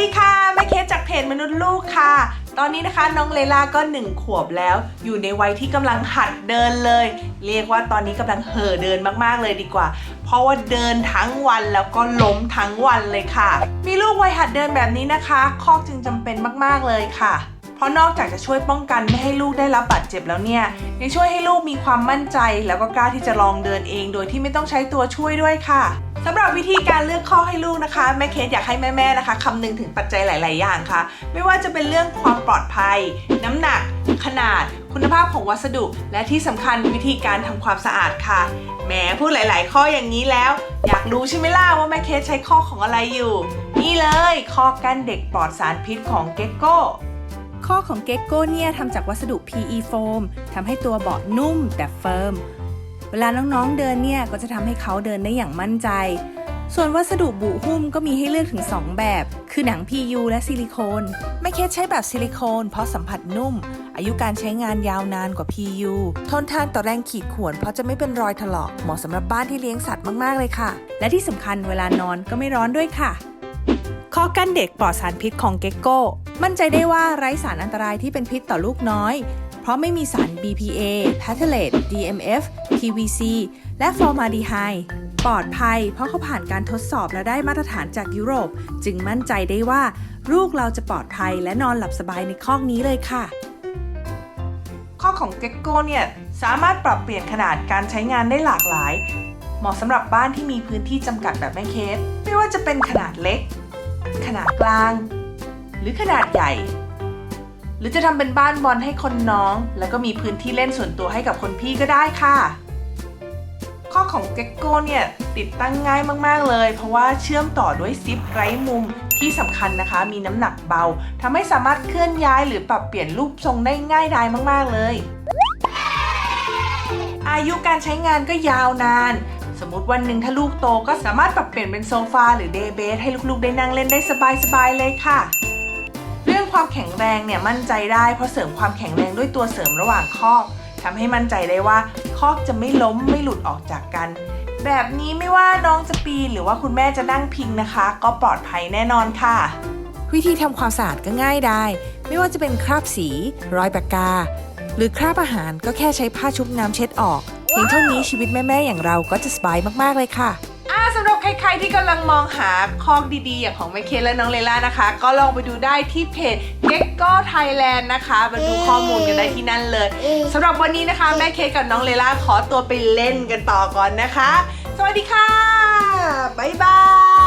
ดีค่ะแม่เคสจากเพจมนุษย์ลูกค่ะ ตอนนี้นะคะน้องเลล่าก็หนึ่งขวบแล้ว อยู่ในวัยที่กำลังหัดเดินเลย เรียกว่าตอนนี้กำลังเห่อเดินมากๆเลยดีกว่า เพราะว่าเดินทั้งวันแล้วก็ล้มทั้งวันเลยค่ะ มีลูกวัยหัดเดินแบบนี้นะคะ คอกจึงจำเป็นมากๆเลยค่ะ เพราะนอกจากจะช่วยป้องกันไม่ให้ลูกได้รับบาดเจ็บแล้วเนี่ย ยังช่วยให้ลูกมีความมั่นใจ แล้วก็กล้าที่จะลองเดินเอง โดยที่ไม่ต้องใช้ตัวช่วยด้วยค่ะสำหรับวิธีการเลือกข้อให้ลูกนะคะ แม่เคสอยากให้แม่ๆนะคะคำนึงถึงปัจจัยหลาย ๆ อย่างค่ะ ไม่ว่าจะเป็นเรื่องความปลอดภัย น้ำหนัก ขนาด คุณภาพของวัสดุ และที่สำคัญวิธีการทำความสะอาดค่ะแหมพูดหลาย ๆ ข้ออย่างนี้แล้ว อยากรู้ใช่ไหมล่ะว่าแม่เคสใช้ข้อของอะไรอยู่ นี่เลยข้อกั้นเด็กปลอดสารพิษของเก็กโก้ ข้อของเกกโก้เนี่ยทำจากวัสดุ PE โฟมทำให้ตัวเบาะนุ่มแต่เฟิร์ม เวลาน้องๆเดินเนี่ยก็จะทำให้เขาเดินได้อย่างมั่นใจ ส่วนวัสดุบุหุ้มก็มีให้เลือกถึง 2 แบบ คือหนัง PU และซิลิโคน ไม่เคสใช้แบบซิลิโคน เพราะสัมผัสนุ่ม อายุการใช้งานยาวนานกว่า PU ทนทานต่อแรงขีดข่วนเพราะจะไม่เป็นรอยถลอก เหมาะสำหรับบ้านที่เลี้ยงสัตว์มากๆเลยค่ะ และที่สำคัญเวลานอนก็ไม่ร้อนด้วยค่ะ ข้อกั้นเด็กปลอดสารพิษของเก็กโก้ มั่นใจได้ว่าไร้สารอันตรายที่เป็นพิษต่อลูกน้อย เพราะไม่มีสาร BPA, p a t h a l a t e DMF, PVC และฟอร์มาดีไฮปลอดภัย เพราะเขาผ่านการทดสอบและได้มาตรฐานจากยุโรป จึงมั่นใจได้ว่าลูกเราจะปลอดภัยและนอนหลับสบายในคอกนี้เลยค่ะ ข้อของเก็กโก้เนี่ย สามารถปรับเปลี่ยนขนาดการใช้งานได้หลากหลาย เหมาะสำหรับบ้านที่มีพื้นที่จำกัดแบบแม่เคสไม่ว่าจะเป็นขนาดเล็ก ขนาดกลาง หรือขนาดใหญ่ หรือจะทำเป็นบ้านบอลให้คนน้อง แล้วก็มีพื้นที่เล่นส่วนตัวให้กับคนพี่ก็ได้ค่ะ ข้อของเก็กโก้เนี่ยติดตั้งง่ายมากๆเลย เพราะว่าเชื่อมต่อด้วยซิปไร้มุมที่สำคัญนะคะ มีน้ำหนักเบาทำให้สามารถเคลื่อนย้ายหรือปรับเปลี่ยนรูปทรงได้ง่ายดายมาก ๆ เลย อายุการใช้งานก็ยาวนาน สมมติวันหนึ่งถ้าลูกโตก็สามารถปรับเปลี่ยนเป็นโซฟาหรือเดย์เบสให้ลูกๆ ได้นั่งเล่นได้สบายๆเลยค่ะ เรื่องความแข็งแรงเนี่ยมั่นใจได้เพราะเสริมความแข็งแรงด้วยตัวเสริมระหว่างข้อทำให้มั่นใจได้ว่าคอกจะไม่ล้มไม่หลุดออกจากกัน แบบนี้ไม่ว่าน้องจะปีนหรือว่าคุณแม่จะนั่งพิงนะคะ ก็ปลอดภัยแน่นอนค่ะ วิธีทำความสะอาดก็ง่ายได้ ไม่ว่าจะเป็นคราบสี รอยปากกา หรือคราบอาหารก็แค่ใช้ผ้าชุบน้ำเช็ดออก เพียงเท่านี้ชีวิตแม่ๆอย่างเราก็จะสบายมากๆเลยค่ะอ่าสำหรับใครๆที่กำลังมองหาคอกดีๆ อย่างของแม่เคและน้องเลล่านะคะ ก็ลองไปดูได้ที่เพจ g e c k o Thailand นะคะมาดูข้อมูลกันได้ที่นั่นเลยสำหรับวันนี้นะคะแม่เคกับน้องเลล่าขอตัวไปเล่นกันต่อก่อนนะคะ สวัสดีค่ะ บ๊ายบาย